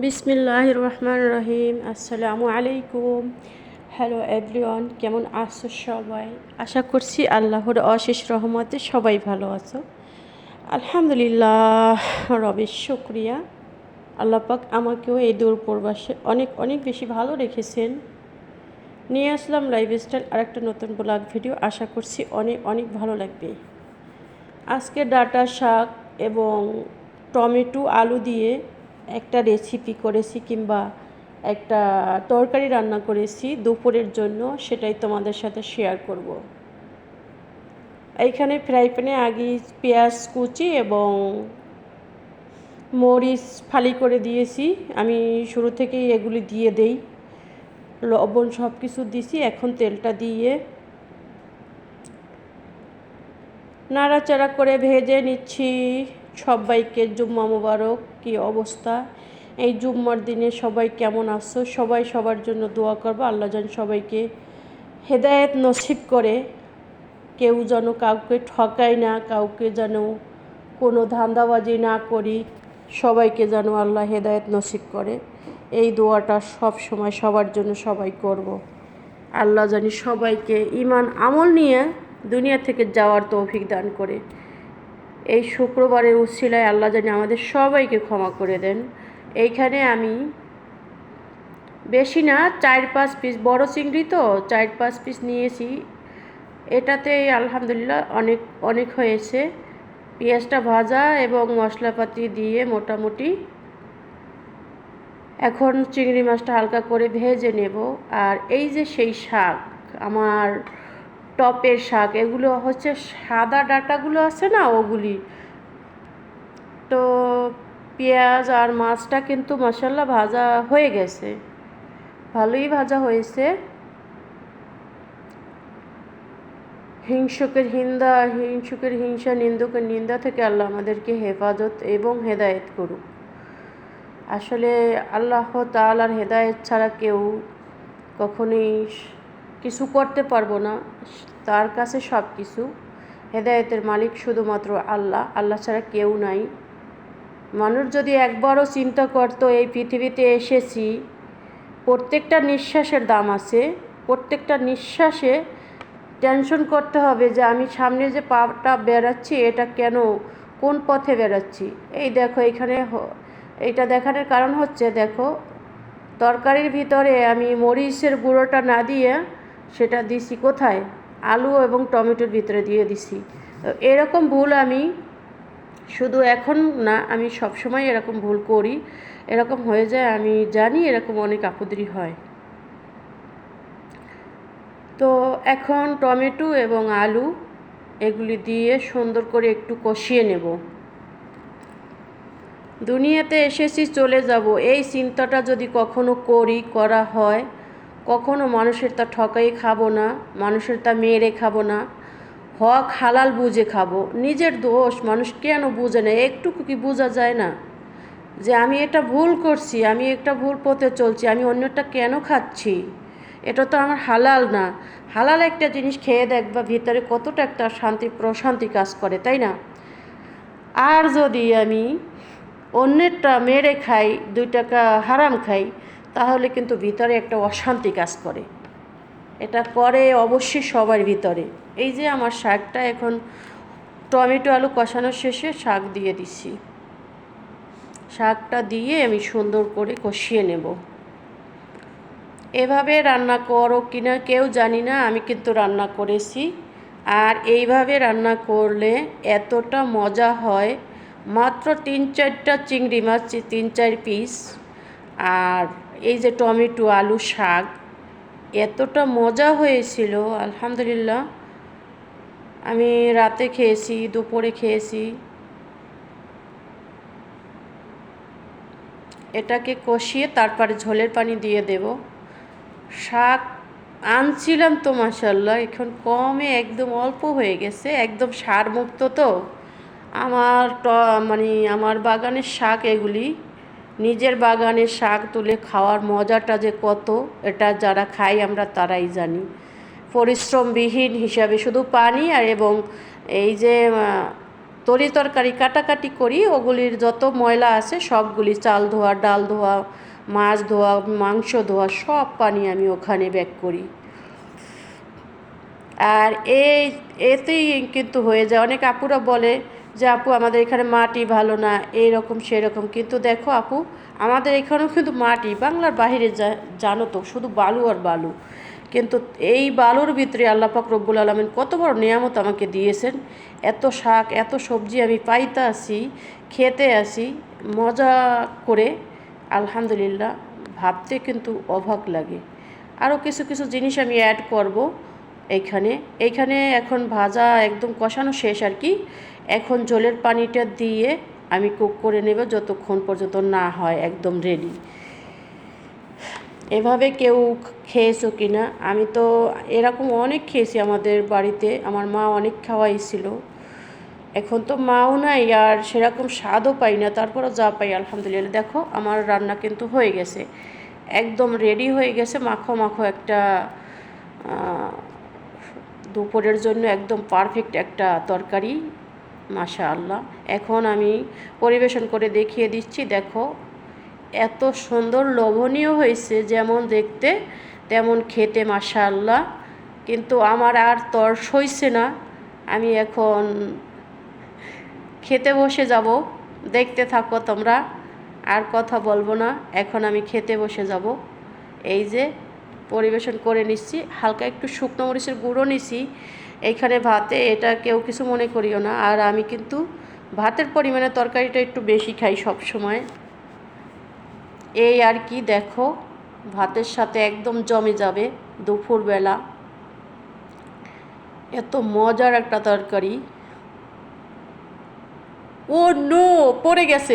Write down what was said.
বিসমিল্লাহ রহমান রহিম আসসালামু আলাইকুম। হ্যালো এভরিওয়ান কেমন আছো সবাই? আশা করছি আল্লাহর অশেষ রহমতে সবাই ভালো আছো। আলহামদুলিল্লাহ, রবের শুক্রিয়া। আল্লাহ পাক আমাকেও এই দূর প্রবাসে অনেক অনেক বেশি ভালো রেখেছেন। নিয়ে আসলাম লাইফস্টাইল আর একটা নতুন ব্লগ ভিডিও আশা করছি অনেক অনেক ভালো লাগবে। আজকে ডাটা শাক এবং টমেটো আলু দিয়ে একটা রেসিপি করেছি কিংবা একটা তরকারি রান্না করেছি দুপুরের জন্য, সেটাই তোমাদের সাথে শেয়ার করব। এইখানে ফ্রাই প্যানে আগে পেঁয়াজ কুচি এবং মরিচ ফালি করে দিয়েছি। আমি শুরু থেকেই এগুলি দিয়ে দেই। লবণ সব কিছু দিছি, এখন তেলটা দিয়ে নাড়াচাড়া করে ভেজে নিচ্ছি। সবাইকে জুম্মা মুবারক, কী অবস্থা? এই জুম্মার দিনে সবাই কেমন আছো? সবাই সবার জন্য দোয়া করব। আল্লাহ যেন সবাইকে হেদায়েত নসিব করে। কেউ যেন কাউকে ঠকায় না, কাউকে যেন কোনো ধান্দাবাজি না করি, সবাইকে যেন আল্লাহ হেদায়েত নসিব করে। এই দোয়াটা সব সময় সবার জন্য সবাই করব। আল্লাহ জানি সবাইকে ইমান আমল নিয়ে দুনিয়া থেকে যাওয়ার তৌফিক দান করে। এই শুক্রবারের উচ্ছিলায় আল্লাহ জানি আমাদের সবাইকে ক্ষমা করে দেন। এইখানে আমি বেশি না, চার পাঁচ পিস বড় চিংড়ি তো, চার পাঁচ পিস নিয়েছি। এটাতে আলহামদুলিল্লাহ অনেক অনেক হয়েছে। পেঁয়াজটা ভাজা এবং মশলাপাতি দিয়ে মোটামুটি এখন চিংড়ি মাছটা হালকা করে ভেজে নেব। আর এই যে সেই শাক, আমার টপের শাক, এগুলো হচ্ছে সাদা ডাটাগুলো আছে না ওগুলি? তো পেঁয়াজ আর মাছটা কিন্তু মশলা ভাজা হয়ে গেছে। ভালোই ভাজা হয়েছে। হিংসুকের হিন্দা, হিংসুকের হিংসা, নিন্দুকের নিন্দা থেকে আল্লাহ আমাদেরকে হেফাজত এবং হেদায়েত করুক। আসলে আল্লাহ তালার হেদায়েত ছাড়া কেউ কখনোই কিছু করতে পারব না, তার কাছে সব কিছু। হেদায়েতের মালিক শুধুমাত্র আল্লাহ আল্লাহ ছাড়া কেউ নাই। মানুষ যদি একবারও চিন্তা করতো, এই পৃথিবীতে এসেছি, প্রত্যেকটা নিঃশ্বাসের দাম আছে। প্রত্যেকটা নিঃশ্বাসে টেনশন করতে হবে যে আমি সামনে যে পাটা বেড়াচ্ছি, এটা কেন, কোন পথে বেড়াচ্ছি? এই দেখো, এখানে এইটা দেখানোর কারণ হচ্ছে, দেখো, তরকারির ভিতরে আমি মরিচের গুঁড়োটা না দিয়ে সেটা দিছি কোথায়? আলু এবং টমেটোর ভিতরে দিয়ে দিছি। এরকম ভুল আমি শুধু এখন না, আমি সবসময় এরকম ভুল করি। এরকম হয়ে যায়, আমি জানি এরকম অনেক আপদরি হয়। তো এখন টমেটো এবং আলু এগুলি দিয়ে সুন্দর করে একটু কষিয়ে নেব। দুনিয়াতে এসেছি, চলে যাব। এই চিন্তাটা যদি কখনো করি, করা হয় কখনো মানুষের তা ঠকাই খাব না, মানুষের তা মেরে খাব না। হক হালাল বুঝে খাব। নিজের দোষ মানুষ কেন বুঝে না? একটুকু কি বোঝা যায় না? যে আমি এটা ভুল করছি, আমি একটা ভুল পথে চলছি, আমি অন্যটা কেন খাচ্ছি? এটা তো আমার হালাল না। হালাল একটা জিনিস খেয়ে দেখবা ভিতরে কতটা একটা শান্তি, প্রশান্তি কাজ করে, তাই না? আর যদি আমি অন্যেরটা মেরে খাই, দুই টাকা হারাম খাই তাহলে কিন্তু ভিতরে একটা অশান্তি কাজ করে। এটা করে অবশ্যই সবার ভিতরে। এই যে আমার শাকটা এখন টমেটো আলু কষানোর শেষে শাক দিয়ে দিছি শাকটা দিয়ে আমি সুন্দর করে কষিয়ে নেব। এভাবে রান্না করো কিনা কেউ জানি না, আমি কিন্তু রান্না করেছি। আর এইভাবে রান্না করলে এতটা মজা হয়। মাত্র তিন চারটা চিংড়ি মাছ, তিন চার পিস আর এই যে টমেটো, আলু, শাক, এতটা মজা হয়েছিল, আলহামদুলিল্লাহ। আমি রাতে খেয়েছি, দুপুরে খেয়েছি। এটাকে কষিয়ে তারপরে ঝোলের পানি দিয়ে দেব। শাক আনছিলাম তো মাসাল্লাহ এখন কমে একদম অল্প হয়ে গেছে, একদম সারমুক্ত তো। আমার মানে আমার বাগানের শাক এগুলি নিজের বাগানের শাক তুলে খাওয়ার মজাটা যে কত, এটা যারা খাই আমরা তারাই জানি। পরিশ্রমবিহীন হিসাবে শুধু পানি আর এবং এই যে তরি তরকারি কাটাকাটি করি, ওগুলির যত ময়লা আছে সবগুলি চাল ধোয়া, ডাল ধোয়া, মাছ ধোয়া, মাংস ধোয়া, সব পানি আমি ওখানে ব্যাক করি। আর এই, এতেই কিন্তু হয়ে যায়। অনেক আপুরা বলে যে আপু, আমাদের এখানে মাটি ভালো না, এইরকম সেরকম। কিন্তু দেখো আপু, আমাদের এখানেও কিন্তু মাটি, বাংলার বাহিরে জানো তো, শুধু বালু আর বালু। কিন্তু এই বালুর ভিতরে আল্লাহ পাক রব্বুল আলমিন কত বড় নিয়ামত আমাকে দিয়েছেন। এত শাক, এত সবজি আমি পাইতে আসি, খেতে আসি, মজা করে, আলহামদুলিল্লাহ, ভাবতে কিন্তু অবাক লাগে। আরও কিছু কিছু জিনিস আমি অ্যাড করব এইখানে এইখানে এখন ভাজা একদম কষানো শেষ আর কি। এখন জলের পানিটা দিয়ে আমি কুক করে নেব যতক্ষণ পর্যন্ত না হয় একদম রেডি এভাবে কেউ খেয়েছো কি না আমি তো এরকম অনেক খেয়েছি আমাদের বাড়িতে, আমার মা অনেক খাওয়াইছিল। এখন তো মাও নাই আর সেরকম স্বাদও পাই না, তারপরও যা পাই আলহামদুলিল্লাহ। দেখো, আমার রান্না কিন্তু হয়ে গেছে, একদম রেডি হয়ে গেছে, মাখো মাখো একটা দুপুরের জন্য একদম পারফেক্ট একটা তরকারি। মাশা আল্লাহ এখন আমি পরিবেশন করে দেখিয়ে দিচ্ছি, দেখো, এত সুন্দর লোভনীয় হয়েছে, যেমন দেখতে, তেমন খেতে মাশা আল্লাহ কিন্তু আমার আর তর্স হইছে না। আমি এখন খেতে বসে যাব, দেখতে থাকো তোমরা, আর কথা বলব না, এখন আমি খেতে বসে যাব। এই যে, পরিবেশন করে নিচ্ছি, হালকা একটু শুকনো মরিচের গুঁড়ো নিছি এইখানে ভাতে এটা কেউ কিছু মনে করিও না। আর আমি কিন্তু ভাতের পরিমাণে তরকারিটা একটু বেশি খাই সব সময়। এই আর কি দেখো, ভাতের সাথে একদম জমে যাবে দুপুরবেলা। এত মজার একটা তরকারি। ও নো, পড়ে গেছে।